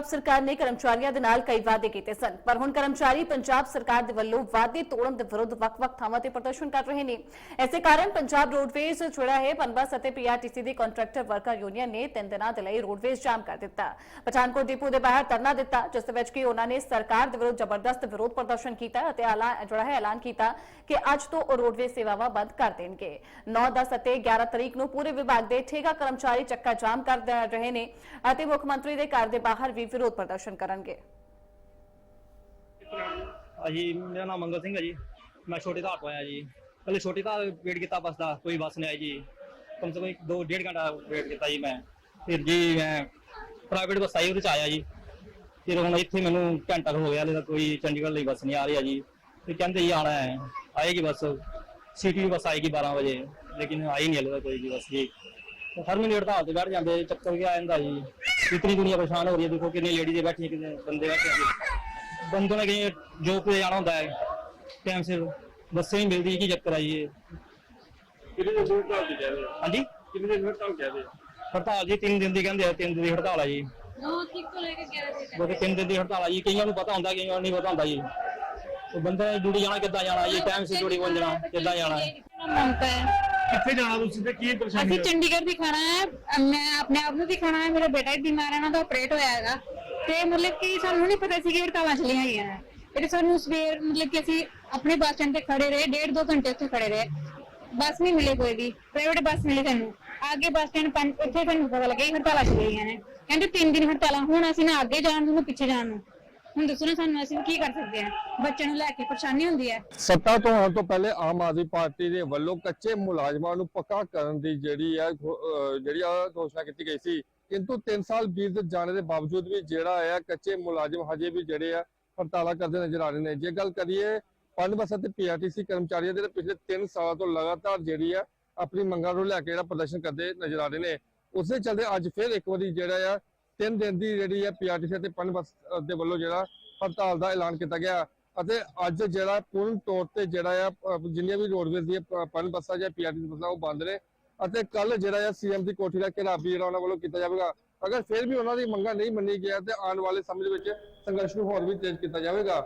ਪੰਜਾਬ ਸਰਕਾਰ ਨੇ ਕਰਮਚਾਰੀਆਂ ਦੇ ਨਾਲ ਕਈ ਵਾਅਦੇ ਕੀਤੇ ਸਨ, ਪਰ ਹੁਣ ਕਰਮਚਾਰੀ ਪੰਜਾਬ ਸਰਕਾਰ ਦੇ ਵੱਲੋਂ ਵਾਅਦੇ ਤੋੜਨ ਦੇ ਵਿਰੁੱਧ ਵੱਖ-ਵੱਖ ਥਾਵਾਂ ਤੇ ਪ੍ਰਦਰਸ਼ਨ ਕਰ ਰਹੇ ਨੇ। ਇਸੇ ਕਾਰਨ ਪੰਜਾਬ ਰੋਡਵੇਜ਼ ਜਿਹੜਾ ਹੈ ਪਨਬਸ ਅਤੇ ਪੀਆਰਟੀਸੀ ਦੀ ਕੰਟਰੈਕਟਰ ਵਰਕਰ ਯੂਨੀਅਨ ਨੇ ਤਿੰਨ ਦਿਨਾਂ ਦੇ ਲਈ ਰੋਡਵੇਜ਼ ਜਾਮ ਕਰ ਦਿੱਤਾ। ਪਠਾਨਕੋਟ ਡਿਪੂ ਦੇ ਬਾਹਰ ਧਰਨਾ ਦਿੱਤਾ, ਜਿਸ ਦੇ ਵਿੱਚ ਕਿ ਉਹਨਾਂ ਨੇ ਸਰਕਾਰ ਦੇ ਵਿਰੁੱਧ ਜ਼ਬਰਦਸਤ ਵਿਰੋਧ ਪ੍ਰਦਰਸ਼ਨ ਕੀਤਾ ਅਤੇ ਐਲਾਨ ਜਿਹੜਾ ਹੈ ਐਲਾਨ ਕੀਤਾ ਕਿ ਅੱਜ ਤੋਂ ਉਹ ਰੋਡਵੇਜ਼ ਸੇਵਾਵਾਂ ਬੰਦ ਕਰ ਦੇਣਗੇ। 9 10 ਅਤੇ 11 ਤਰੀਕ ਨੂੰ ਪੂਰੇ ਵਿਭਾਗ ਦੇ ਠੇਕਾ ਕਰਮਚਾਰੀ ਚੱਕਾ ਜਾਮ ਕਰ ਦ- ਰਹੇ ਨੇ ਅਤੇ ਮੁੱਖ ਮੰਤਰੀ ਦੇ ਘਰ ਦੇ ਬਾਹਰ ਵੀ ਵਿਰੋਧ ਪ੍ਰਦਰਸ਼ਨ ਕਰਨਗੇ। ਅਜੀ ਮੇਰਾ ਨਾਮ ਮੰਗਲ ਸਿੰਘ ਹੈ ਜੀ। ਮੈਂ ਛੋਟੇ ਧਾਰ ਤੋਂ ਆਇਆ ਜੀ। ਪਹਿਲੇ ਛੋਟੇ ਧਾਰ ਵੇਟ ਕੀਤਾ ਬੱਸ ਦਾ, ਕੋਈ ਬੱਸ ਨਹੀਂ ਆਈ ਜੀ। ਕਮ ਸੇ ਕਮ ਦੋ ਡੇਢ ਘੰਟਾ ਵੇਟ ਕੀਤਾ ਜੀ ਮੈਂ। ਫਿਰ ਜੀ ਮੈਂ ਪ੍ਰਾਈਵੇਟ ਬੱਸ ਆਈ, ਉਹਦੇ ਚ ਆਇਆ ਜੀ। ਫਿਰ ਹੁਣ ਇੱਥੇ ਮੈਨੂੰ ਘੰਟਾ ਕੁ ਹੋ ਗਿਆ, ਹਲੇ ਤੱਕ ਕੋਈ ਚੰਡੀਗੜ੍ਹ ਲਈ ਬੱਸ ਨਹੀਂ ਆ ਰਹੀ ਹੈ ਜੀ ਤੇ ਕਹਿੰਦੇ ਜੀ ਆਣਾ ਹੈ। ਆਏਗੀ ਬੱਸ। ਸਿਟੀ ਬੱਸ ਆਏਗੀ 12 ਵਜੇ, ਲੇਕਿਨ ਆਈ ਨਹੀਂ ਹਲੇ ਤੱਕ ਕੋਈ ਵੀ ਬੱਸ ਜੀ। ਹਰ ਮਹੀਨੇ ਹੜਤਾਲ ਤੇ ਬੈਠ ਜਾਂਦੇ, ਚੱਕਰ ਕੀ ਆ ਜਾਂਦਾ ਜੀ। इतनी दुनिया परेशान हो रही है देखो कितनी लेडीजें बैठी है कितने बंदे बैठे हैं बंदों ने कहीं जॉब पे जाना होता है टाइम से बसें ही मिलती है कि चक्कर आई ਕਿੰਨੇ ਦਿਨ ਦੀ ਹੜਤਾਲ ਤੇ ਜਾਵੇ हाँ जी ਕਿੰਨੇ ਦਿਨ ਹੜਤਾਲ ਜਾਵੇ ਹੜਤਾਲ ਜੀ 3 ਦਿਨ ਦੀ ਕਹਿੰਦੇ ਆ 3 ਦਿਨ ਦੀ ਹੜਤਾਲ ਆ ਜੀ। ਨੌ ਤਰੀਕ ਤੋਂ ਲੈ ਕੇ 11 ਤਰੀਕ ਤੱਕ। ਕਿਉਂਕਿ ਦਿਨ ਦੀ ਹੜਤਾਲ ਆ ਜੀ ਕਈਆਂ ਨੂੰ ਪਤਾ ਹੁੰਦਾ ਕਈਆਂ ਨੂੰ ਨਹੀਂ ਪਤਾ ਹੁੰਦਾ ਜੀ। ਉਹ ਬੰਦੇ ਨੇ ਡਿਊਟੀ ਜਾਣਾ ਕਿੱਦਾਂ ਜਾਣਾ ਜੀ ਟਾਈਮ ਸਿਰ ਡਿਊਟੀ ਪਹੁੰਚਣਾ ਕਿੱਦਾਂ ਜਾਣਾ। ਮੇਰਾ ਨਾਮ ਹੈ। ਕਿੱਥੇ ਜਾਣਾ ਤੁਸੀਂ ਤੇ ਕੀ ਪਰੇਸ਼ਾਨੀ ਅਸੀਂ ਹੈ ਚੰਡੀਗੜ੍ਹ ਦਿਖਾਣਾ ਹੈ। ਮੈਂ ਆਪਣੇ ਆਪ ਨੂੰ ਦਿਖਾਣਾ ਹੈ। ਮੇਰਾ ਬੇਟਾ ਵੀ ਬਿਮਾਰ ਹੈ ਨਾ ਤਾਂ ਆਪਰੇਟ ਹੋਇਆ ਹੈਗਾ। ਤੇ ਮਤਲਬ ਕਿ ਸਾਨੂੰ ਨਹੀਂ ਪਤਾ ਸੀ ਕਿ ਹੜਤਾਲਾਂ ਚੱਲੀਆਂ ਹੋਈਆਂ ਹੈ ਫਿਰ ਸਾਨੂੰ ਸਵੇਰ ਮਤਲਬ ਕਿ ਅਸੀਂ ਆਪਣੇ ਬੱਸ ਸਟੈਂਡ ਤੇ ਖੜੇ ਰਹੇ। ਡੇਢ ਦੋ ਘੰਟੇ ਉੱਥੇ ਖੜੇ ਰਹੇ। ਬੱਸ ਨਹੀਂ ਮਿਲੀ ਕੋਈ ਵੀ। ਪ੍ਰਾਈਵੇਟ ਬੱਸ ਮਿਲੀ ਸਾਨੂੰ। ਅੱਗੇ ਬੱਸ ਸਟੈਂਡ ਪੰਜ ਉੱਥੇ ਸਾਨੂੰ ਪਤਾ ਲੱਗਿਆ ਕਿ ਹੜਤਾਲਾਂ ਚੱਲ ਰਹੀਆਂ ਨੇ। ਕਹਿੰਦੇ ਤਿੰਨ ਦਿਨ ਹੜਤਾਲਾਂ। ਹੁਣ ਅਸੀਂ ਨਾ ਅੱਗੇ ਜਾਣ ਨੂੰ ਨਾ ਪਿੱਛੇ ਜਾਣ ਨੂੰ। ਹੁਣ ਦੱਸੋ ਨਾ ਸਾਨੂੰ ਅਸੀਂ ਕੀ ਕਰ ਸਕਦੇ ਹਾਂ? ਬੱਚਿਆਂ ਨੂੰ ਲੈ ਕੇ ਪਰੇਸ਼ਾਨੀ ਹੁੰਦੀ ਹੈ। ਸੱਤਾ ਤੋਂ ਆਉਣ ਤੋਂ ਪਹਿਲੇ ਆਮ ਆਦਮੀ ਪਾਰਟੀ ਦੇ ਵੱਲੋਂ ਕੱਚੇ ਮੁਲਾਜ਼ਮਾਂ ਨੂੰ ਪੱਕਾ ਕਰਨ ਦੀ ਜਿਹੜੀ ਹੈ ਅਹ ਜਿਹੜੀ ਆ ਘੋਸ਼ਣਾ ਕੀਤੀ ਗਈ ਸੀ। ਕਿੰਤੂ 3 ਸਾਲ ਬੀਤ ਜਾਣੇ ਦੇ ਬਾਵਜੂਦ ਵੀ ਜਿਹੜਾ ਹੈ ਕੱਚੇ ਮੁਲਾਜ਼ਮ ਹਜੇ ਵੀ ਜਿਹੜੇ ਆ ਹੜਤਾਲਾਂ ਕਰਦੇ ਨਜ਼ਰ ਆ ਰਹੇ ਨੇ। ਜੇ ਗੱਲ ਕਰੀਏ ਪੰਜ ਬੱਸ ਅਤੇ ਪੀਆਰਟੀਸੀ ਕਰਮਚਾਰੀਆਂ ਦੇ ਪਿਛਲੇ 3 ਸਾਲਾਂ ਤੋਂ ਲਗਾਤਾਰ ਜਿਹੜੀ ਆ ਆਪਣੀ ਮੰਗਾਂ ਨੂੰ ਲੈ ਕੇ ਜਿਹੜਾ ਪ੍ਰਦਰਸ਼ਨ ਕਰਦੇ ਨਜ਼ਰ ਆ ਰਹੇ ਨੇ। ਉਸੇ ਚੱਲਦੇ ਅੱਜ ਫਿਰ ਇੱਕ ਵਾਰੀ ਜਿਹੜਾ ਆ ਤਿੰਨ ਦਿਨ ਦੀ ਜਿਹੜੀ ਹੈ ਪੀਆਰਟੀਸੀ ਅਤੇ ਪੰਜ ਦੇ ਵੱਲੋਂ ਜਿਹੜਾ ਹੜਤਾਲ ਦਾ ਐਲਾਨ ਕੀਤਾ ਗਿਆ ਅਤੇ ਅੱਜ ਜਿਹੜਾ ਪੂਰਨ ਤੌਰ ਤੇ ਜਿਹੜਾ ਆ ਜਿੰਨੀਆਂ ਵੀ ਰੋਡਵੇਜ਼ ਦੀਆਂ ਪ- ਬੱਸਾਂ ਜਾਂ ਪੀਆਰਟੀ ਬੱਸਾਂ ਉਹ ਬੰਦ ਨੇ ਅਤੇ ਕੱਲ ਜਿਹੜਾ ਆ ਸੀਐਮ ਦੀ ਕੋਠੀ ਦਾ ਘੇਰਾਵ ਵੀ ਜਿਹੜਾ ਉਹਨਾਂ ਵੱਲੋਂ ਕੀਤਾ ਜਾਵੇਗਾ। ਅਗਰ ਫਿਰ ਵੀ ਉਹਨਾਂ ਦੀ ਮੰਗਾਂ ਨਹੀਂ ਮੰਨੀ ਗਿਆ ਤੇ ਆਉਣ ਵਾਲੇ ਸਮੇਂ ਦੇ ਵਿੱਚ ਸੰਘਰਸ਼ ਨੂੰ ਹੋਰ ਵੀ ਤੇਜ਼ ਕੀਤਾ ਜਾਵੇਗਾ।